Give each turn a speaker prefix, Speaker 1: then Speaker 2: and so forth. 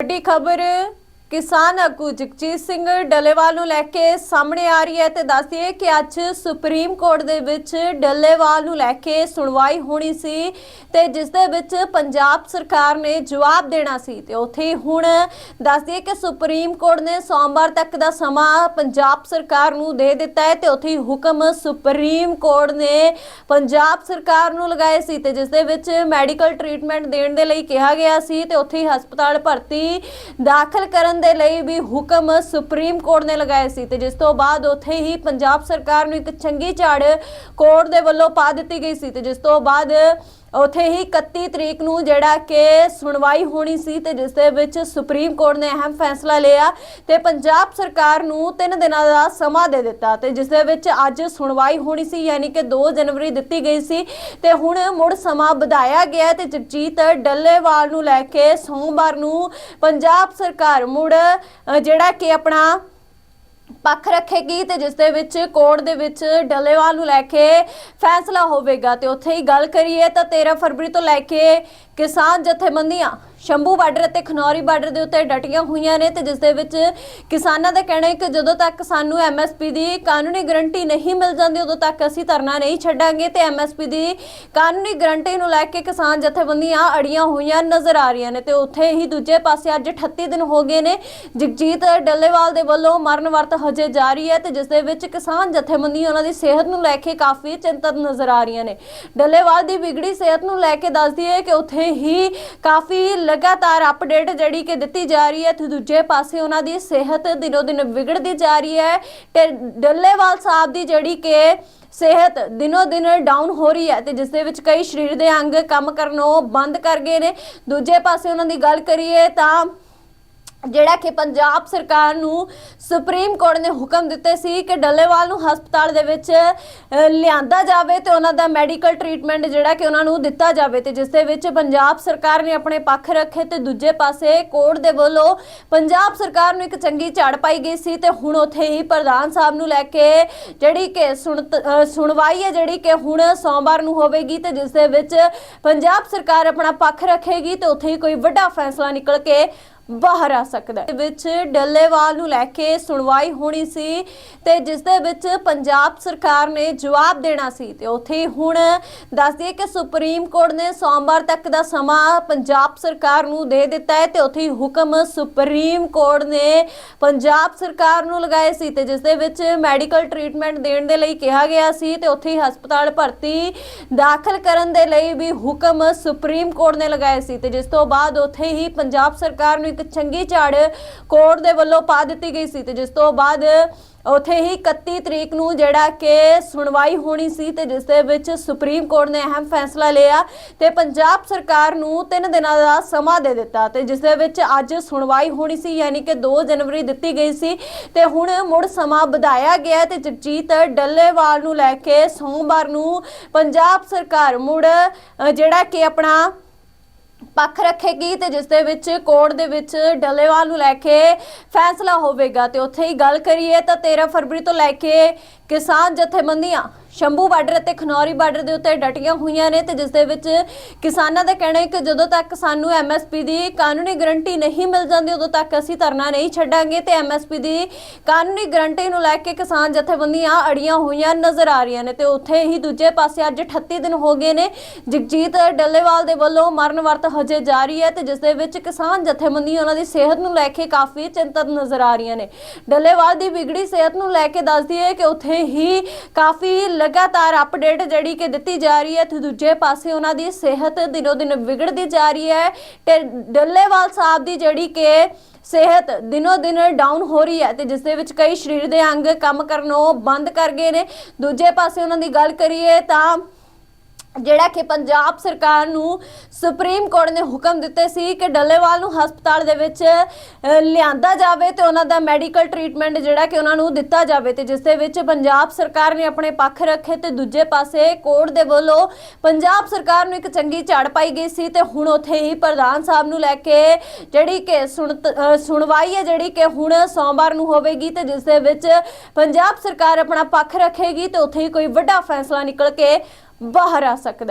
Speaker 1: ਵੱਡੀ ਖਬਰ ਕਿਸਾਨ ਆਗੂ ਜਗਜੀਤ ਸਿੰਘ ਡੱਲੇਵਾਲ ਨੂੰ ਲੈ ਕੇ ਸਾਹਮਣੇ ਆ ਰਹੀ ਹੈ ਤੇ ਦੱਸਦੀਏ ਕਿ ਅੱਜ ਸੁਪਰੀਮ ਕੋਰਟ ਦੇ ਵਿੱਚ ਡੱਲੇਵਾਲ ਨੂੰ ਲੈ ਕੇ ਸੁਣਵਾਈ ਹੋਣੀ ਸੀ ਤੇ ਜਿਸ ਦੇ ਵਿੱਚ ਪੰਜਾਬ ਸਰਕਾਰ ਨੇ ਜਵਾਬ ਦੇਣਾ ਸੀ ਤੇ ਉੱਥੇ ਹੁਣ ਦੱਸਦੀਏ ਕਿ ਸੁਪਰੀਮ ਕੋਰਟ ਨੇ ਸੋਮਵਾਰ ਤੱਕ ਦਾ ਸਮਾਂ ਪੰਜਾਬ ਸਰਕਾਰ ਨੂੰ ਦੇ ਦਿੱਤਾ ਹੈ ਤੇ ਉੱਥੇ ਹੀ ਹੁਕਮ ਸੁਪਰੀਮ ਕੋਰਟ ਨੇ ਪੰਜਾਬ ਸਰਕਾਰ ਨੂੰ ਲਗਾਏ ਸੀ ਤੇ ਜਿਸ ਦੇ ਵਿੱਚ ਮੈਡੀਕਲ ਟ੍ਰੀਟਮੈਂਟ ਦੇਣ ਦੇ ਲਈ ਕਿਹਾ ਗਿਆ ਸੀ ਤੇ ਉੱਥੇ ਹਸਪਤਾਲ ਭਰਤੀ ਦਾਖਲ ਕਰਨ ਦੇ ਲਈ ਵੀ ਹੁਕਮ ਸੁਪਰੀਮ ਕੋਰਟ ਨੇ ਲਗਾਏ ਸੀ ਤੇ ਜਿਸ ਤੋਂ ਬਾਅਦ ਉੱਥੇ ਹੀ ਪੰਜਾਬ ਸਰਕਾਰ ਨੂੰ ਇੱਕ ਚੰਗੀ ਝਾੜ ਕੋਰਟ ਦੇ ਵੱਲੋਂ ਪਾ ਦਿੱਤੀ ਗਈ ਸੀ ਤੇ ਜਿਸ ਤੋਂ ਬਾਅਦ ਉੱਥੇ ਹੀ 31 ਤਰੀਕ ਨੂੰ ਜਿਹੜਾ ਕਿ ਸੁਣਵਾਈ ਹੋਣੀ ਸੀ ਤੇ ਜਿਸ ਦੇ ਵਿੱਚ ਸੁਪਰੀਮ ਕੋਰਟ ਨੇ ਅਹਿਮ ਫੈਸਲਾ ਲਿਆ ਤੇ ਪੰਜਾਬ ਸਰਕਾਰ ਨੂੰ 3 ਦਿਨਾਂ ਦਾ ਸਮਾਂ ਦੇ ਦਿੱਤਾ ਤੇ ਜਿਸ ਦੇ ਵਿੱਚ ਅੱਜ ਸੁਣਵਾਈ ਹੋਣੀ ਸੀ, ਯਾਨੀ ਕਿ 2 ਜਨਵਰੀ ਦਿੱਤੀ ਗਈ ਸੀ ਤੇ ਹੁਣ ਮੁੜ ਸਮਾਂ ਵਧਾਇਆ ਗਿਆ ਤੇ ਜਗਜੀਤ ਡੱਲੇਵਾਲ ਨੂੰ ਲੈ ਕੇ ਸੋਮਵਾਰ ਨੂੰ ਪੰਜਾਬ ਸਰਕਾਰ ਮੁੜ ਜਿਹੜਾ ਕਿ ਆਪਣਾ ਪੱਖ ਰੱਖੇਗੀ ਤੇ ਜਿਸ ਦੇ ਵਿੱਚ ਕੋਰਟ ਦੇ ਵਿੱਚ ਡੱਲੇਵਾਲ ਨੂੰ ਲੈ ਕੇ ਫੈਸਲਾ ਹੋਵੇਗਾ ਤੇ ਉੱਥੇ ਹੀ ਗੱਲ ਕਰੀਏ ਤਾਂ 13 ਫਰਵਰੀ ਤੋਂ ਲੈ ਕੇ ਕਿਸਾਨ ਜਥੇਬੰਦੀਆਂ ਸ਼ੰਭੂ ਬਾਰਡਰ ਅਤੇ ਖਨੌਰੀ ਬਾਰਡਰ ਦੇ ਉੱਤੇ ਡਟੀਆਂ ਹੋਈਆਂ ਨੇ ਤੇ ਜਿਸ ਦੇ ਵਿੱਚ ਕਿਸਾਨਾਂ ਦਾ ਕਹਿਣਾ ਹੈ ਕਿ ਜਦੋਂ ਤੱਕ ਸਾਨੂੰ ਐਮਐਸਪੀ ਦੀ ਕਾਨੂੰਨੀ ਗਰੰਟੀ ਨਹੀਂ ਮਿਲ ਜਾਂਦੀ, ਉਦੋਂ ਤੱਕ ਅਸੀਂ ਧਰਨਾ ਨਹੀਂ ਛੱਡਾਂਗੇ ਤੇ ਐਮਐਸਪੀ ਦੀ ਕਾਨੂੰਨੀ ਗਰੰਟੀ ਨੂੰ ਲੈ ਕੇ ਕਿਸਾਨ ਜਥੇਬੰਦੀਆਂ ਅੜੀਆਂ ਹੋਈਆਂ ਨਜ਼ਰ ਆ ਰਹੀਆਂ ਨੇ ਤੇ ਉੱਥੇ ਹੀ ਦੂਜੇ ਪਾਸੇ ਅੱਜ 38 ਦਿਨ ਹੋ ਗਏ ਨੇ। ਜਗਜੀਤ ਡੱਲੇਵਾਲ ਦੇ ਵੱਲੋਂ ਮਰਨ ਵਰਤ ਹਜੇ ਜਾਰੀ ਹੈ ਤੇ ਜਿਸ ਦੇ ਵਿੱਚ ਕਿਸਾਨ ਜਥੇਬੰਦੀਆਂ ਉਹਨਾਂ ਦੀ ਸਿਹਤ ਨੂੰ ਲੈ ਕੇ ਕਾਫੀ ਚਿੰਤਤ ਨਜ਼ਰ ਆ ਰਹੀਆਂ ਨੇ। ਡੱਲੇਵਾਲ ਦੀ ਵਿਗੜੀ ਸਿਹਤ ਨੂੰ ਲੈ ਕੇ ਦੱਸਦੀ ਹੈ ਕਿ ਉੱਥੇ ਹੀ ਕਾਫੀ ਲਗਾਤਾਰ ਅਪਡੇਟ ਜਿਹੜੀ ਕਿ ਦਿੱਤੀ ਜਾ ਰਹੀ ਹੈ ਤੇ ਦੂਜੇ ਪਾਸੇ ਉਹਨਾਂ ਦੀ ਸਿਹਤ ਦਿਨੋ ਦਿਨ ਵਿਗੜਦੀ ਜਾ ਰਹੀ ਹੈ। ਤੇ ਡੱਲੇਵਾਲ ਸਾਹਿਬ ਦੀ ਜਿਹੜੀ ਕਿ ਸਿਹਤ ਦਿਨੋ ਦਿਨ ਡਾਊਨ ਹੋ ਰਹੀ ਹੈ ਤੇ ਜਿਸ ਦੇ ਵਿੱਚ ਕਈ ਸਰੀਰ ਦੇ ਅੰਗ ਕੰਮ ਕਰਨੋਂ ਬੰਦ ਕਰ ਗਏ ਨੇ। ਦੂਜੇ ਪਾਸੇ ਉਹਨਾਂ ਦੀ ਗੱਲ ਕਰੀਏ ਤਾਂ ਜਿਹੜਾ ਕਿ ਪੰਜਾਬ ਸਰਕਾਰ ਨੂੰ ਸੁਪਰੀਮ ਕੋਰਟ ਨੇ ਹੁਕਮ ਦਿੱਤੇ ਸੀ ਕਿ ਡੱਲੇਵਾਲ ਨੂੰ ਹਸਪਤਾਲ ਦੇ ਵਿੱਚ ਲਿਆਂਦਾ ਜਾਵੇ ਤੇ ਉਹਨਾਂ ਦਾ ਮੈਡੀਕਲ ਟ੍ਰੀਟਮੈਂਟ ਜਿਹੜਾ ਕਿ ਉਹਨਾਂ ਨੂੰ ਦਿੱਤਾ ਜਾਵੇ ਤੇ ਜਿਸ ਦੇ ਵਿੱਚ ਪੰਜਾਬ ਸਰਕਾਰ ਨੇ ਆਪਣੇ ਪੱਖ ਰੱਖੇ ਤੇ ਦੂਜੇ ਪਾਸੇ ਕੋਰਟ ਦੇ ਵੱਲੋਂ ਪੰਜਾਬ ਸਰਕਾਰ ਨੂੰ ਇੱਕ ਚੰਗੀ ਝਾੜ ਪਾਈ ਗਈ ਸੀ ਤੇ ਹੁਣ ਉੱਥੇ ਹੀ ਪ੍ਰਧਾਨ ਸਾਹਿਬ ਨੂੰ ਲੈ ਕੇ ਜਿਹੜੀ ਕਿ ਸੁਣ ਸੁਣਵਾਈ ਹੈ ਜਿਹੜੀ ਕਿ ਹੁਣ ਸੋਮਵਾਰ ਨੂੰ ਹੋਵੇਗੀ ਤੇ ਜਿਸ ਦੇ ਵਿੱਚ ਪੰਜਾਬ ਸਰਕਾਰ ਆਪਣਾ ਪੱਖ ਰੱਖੇਗੀ ਤੇ ਉੱਥੇ ਹੀ ਕੋਈ ਵੱਡਾ ਫੈਸਲਾ ਨਿਕਲ ਕੇ ਬਾਹਰ ਆ ਸਕਦਾ ਹੈ। ਵਿੱਚ ਡੱਲੇਵਾਲ ਨੂੰ ਲੈ ਕੇ ਸੁਣਵਾਈ ਹੋਣੀ ਸੀ ਤੇ ਜਿਸ ਦੇ ਵਿੱਚ ਪੰਜਾਬ ਸਰਕਾਰ ਨੇ ਜਵਾਬ ਦੇਣਾ ਸੀ ਤੇ ਉੱਥੇ ਹੀ ਹੁਣ ਦੱਸ ਦਈਏ ਕਿ ਸੁਪਰੀਮ ਕੋਰਟ ਨੇ ਸੋਮਵਾਰ ਤੱਕ ਦਾ ਸਮਾਂ ਪੰਜਾਬ ਸਰਕਾਰ ਨੂੰ ਦੇ ਦਿੱਤਾ ਹੈ ਤੇ ਉੱਥੇ ਹੀ ਹੁਕਮ ਸੁਪਰੀਮ ਕੋਰਟ ਨੇ ਪੰਜਾਬ ਸਰਕਾਰ ਨੂੰ ਲਗਾਏ ਸੀ ਤੇ ਜਿਸ ਦੇ ਵਿੱਚ ਮੈਡੀਕਲ ਟ੍ਰੀਟਮੈਂਟ ਦੇਣ ਦੇ ਲਈ ਕਿਹਾ ਗਿਆ ਸੀ ਤੇ ਉੱਥੇ ਹੀ ਹਸਪਤਾਲ ਭਰਤੀ ਦਾਖਲ ਕਰਨ ਦੇ ਲਈ ਵੀ ਹੁਕਮ ਸੁਪਰੀਮ ਕੋਰਟ ਨੇ ਲਗਾਏ ਸੀ ਤੇ ਜਿਸ ਤੋਂ ਬਾਅਦ ਉੱਥੇ ਹੀ ਪੰਜਾਬ ਸਰਕਾਰ ਨੂੰ ਇੱਕ ਚੰਗੀ ਝਾੜ ਕੋਰਟ ਦੇ ਵੱਲੋਂ ਪਾ ਦਿੱਤੀ ਗਈ ਸੀ ਤੇ ਜਿਸ ਤੋਂ ਬਾਅਦ ਉੱਥੇ ਹੀ 31 ਤਰੀਕ ਨੂੰ ਜਿਹੜਾ ਕਿ ਸੁਣਵਾਈ ਹੋਣੀ ਸੀ ਤੇ ਜਿਸ ਦੇ ਵਿੱਚ ਸੁਪਰੀਮ ਕੋਰਟ ਨੇ ਅਹਿਮ ਫੈਸਲਾ ਲਿਆ ਤੇ ਪੰਜਾਬ ਸਰਕਾਰ ਨੂੰ 3 ਦਿਨਾਂ ਦਾ ਸਮਾਂ ਦੇ ਦਿੱਤਾ ਤੇ ਜਿਸ ਦੇ ਵਿੱਚ ਅੱਜ ਸੁਣਵਾਈ ਹੋਣੀ ਸੀ, ਯਾਨੀ ਕਿ 2 ਜਨਵਰੀ ਦਿੱਤੀ ਗਈ ਸੀ ਤੇ ਹੁਣ ਮੁੜ ਸਮਾਂ ਵਧਾਇਆ ਗਿਆ ਤੇ ਜਗਜੀਤ ਡੱਲੇਵਾਲ ਨੂੰ ਲੈ ਕੇ ਸੋਮਵਾਰ ਨੂੰ ਪੰਜਾਬ ਸਰਕਾਰ ਮੁੜ ਜਿਹੜਾ ਕਿ ਆਪਣਾ ਪੱਖ ਰੱਖੇਗੀ ਤੇ ਜਿਸ ਦੇ ਵਿੱਚ ਕੋਰਟ ਦੇ ਵਿੱਚ ਡੱਲੇਵਾਲ ਨੂੰ ਲੈ ਕੇ ਫੈਸਲਾ ਹੋਵੇਗਾ। ਤੇ ਉੱਥੇ ਹੀ ਗੱਲ ਕਰੀਏ ਤਾਂ 13 ਫਰਵਰੀ ਤੋਂ ਲੈ ਕੇ ਕਿਸਾਨ ਜਥੇਬੰਦੀਆਂ ਸ਼ੰਭੂ ਬਾਰਡਰ ਅਤੇ ਖਨੌਰੀ ਬਾਰਡਰ ਦੇ ਉੱਤੇ ਡਟੀਆਂ ਹੋਈਆਂ ਨੇ ਤੇ ਜਿਸ ਦੇ ਵਿੱਚ ਕਿਸਾਨਾਂ ਦਾ ਕਹਿਣਾ ਹੈ ਕਿ ਜਦੋਂ ਤੱਕ ਸਾਨੂੰ ਐਮਐਸਪੀ ਦੀ ਕਾਨੂੰਨੀ ਗਰੰਟੀ ਨਹੀਂ ਮਿਲ ਜਾਂਦੀ, ਉਦੋਂ ਤੱਕ ਅਸੀਂ ਧਰਨਾ ਨਹੀਂ ਛੱਡਾਂਗੇ ਤੇ ਐਮਐਸਪੀ ਦੀ ਕਾਨੂੰਨੀ ਗਰੰਟੀ ਨੂੰ ਲੈ ਕੇ ਕਿਸਾਨ ਜਥੇਬੰਦੀਆਂ ਅੜੀਆਂ ਹੋਈਆਂ ਨਜ਼ਰ ਆ ਰਹੀਆਂ ਨੇ ਤੇ ਉੱਥੇ ਹੀ ਦੂਜੇ ਪਾਸੇ ਅੱਜ 38 ਦਿਨ ਹੋ ਗਏ ਨੇ। ਜਗਜੀਤ ਡੱਲੇਵਾਲ ਦੇ ਵੱਲੋਂ ਮਰਨ ਵਰਤ ਹਜੇ ਜਾਰੀ ਹੈ ਤੇ ਜਿਸ ਦੇ ਵਿੱਚ ਕਿਸਾਨ ਜਥੇਬੰਦੀਆਂ ਉਹਨਾਂ ਦੀ ਸਿਹਤ ਨੂੰ ਲੈ ਕੇ ਕਾਫੀ ਚਿੰਤਤ ਨਜ਼ਰ ਆ ਰਹੀਆਂ ਨੇ। ਡੱਲੇਵਾਲ ਦੀ ਵਿਗੜੀ ਸਿਹਤ ਨੂੰ ਲੈ ਕੇ ਦੱਸਦੀ ਹੈ ਕਿ ਉੱਥੇ ਹੀ ਕਾਫੀ ਲਗਾਤਾਰ ਅਪਡੇਟ ਜਿਹੜੀ ਕਿ ਦਿੱਤੀ ਜਾ ਰਹੀ ਹੈ ਤੇ ਦੂਜੇ ਪਾਸੇ ਉਹਨਾਂ ਦੀ ਸਿਹਤ ਦਿਨੋ ਦਿਨ ਵਿਗੜਦੀ ਜਾ ਰਹੀ ਹੈ ਤੇ ਡੱਲੇਵਾਲ ਸਾਹਿਬ ਦੀ ਜਿਹੜੀ ਕਿ ਸਿਹਤ ਦਿਨੋ ਦਿਨ ਡਾਊਨ ਹੋ ਰਹੀ ਹੈ ਤੇ ਜਿਸ ਦੇ ਵਿੱਚ ਕਈ ਸਰੀਰ ਦੇ ਅੰਗ ਕੰਮ ਕਰਨੋਂ ਬੰਦ ਕਰ ਗਏ ਨੇ। ਦੂਜੇ ਪਾਸੇ ਉਹਨਾਂ ਦੀ ਗੱਲ ਕਰੀਏ ਤਾਂ ਜਿਹੜਾ ਕਿ ਪੰਜਾਬ ਸਰਕਾਰ ਨੂੰ ਸੁਪਰੀਮ ਕੋਰਟ ਨੇ ਹੁਕਮ ਦਿੱਤੇ ਸੀ ਕਿ ਡੱਲੇਵਾਲ ਨੂੰ ਹਸਪਤਾਲ ਦੇ ਵਿੱਚ ਲਿਆਂਦਾ ਜਾਵੇ ਤੇ ਉਹਨਾਂ ਦਾ ਮੈਡੀਕਲ ਟ੍ਰੀਟਮੈਂਟ ਜਿਹੜਾ ਕਿ ਉਹਨਾਂ ਨੂੰ ਦਿੱਤਾ ਜਾਵੇ ਤੇ ਜਿਸ ਦੇ ਵਿੱਚ ਪੰਜਾਬ ਸਰਕਾਰ ਨੇ ਆਪਣੇ ਪੱਖ ਰੱਖੇ ਤੇ ਦੂਜੇ ਪਾਸੇ ਕੋਰਟ ਦੇ ਵੱਲੋਂ ਪੰਜਾਬ ਸਰਕਾਰ ਨੂੰ ਇੱਕ ਚੰਗੀ ਝਾੜ ਪਾਈ ਗਈ ਸੀ ਤੇ ਹੁਣ ਉੱਥੇ ਹੀ ਪ੍ਰਧਾਨ ਸਾਹਿਬ ਨੂੰ ਲੈ ਕੇ ਜਿਹੜੀ ਕਿ ਸੁਣ ਸੁਣਵਾਈ ਹੈ ਜਿਹੜੀ ਕਿ ਹੁਣ ਸੋਮਵਾਰ ਨੂੰ ਹੋਵੇਗੀ ਤੇ ਜਿਸ ਦੇ ਵਿੱਚ ਪੰਜਾਬ ਸਰਕਾਰ ਆਪਣਾ ਪੱਖ ਰੱਖੇਗੀ ਤੇ ਉੱਥੇ ਹੀ ਕੋਈ ਵੱਡਾ ਫੈਸਲਾ ਨਿਕਲ ਕੇ ਬਾਹਰ ਆ ਸਕਦਾ ਹੈ।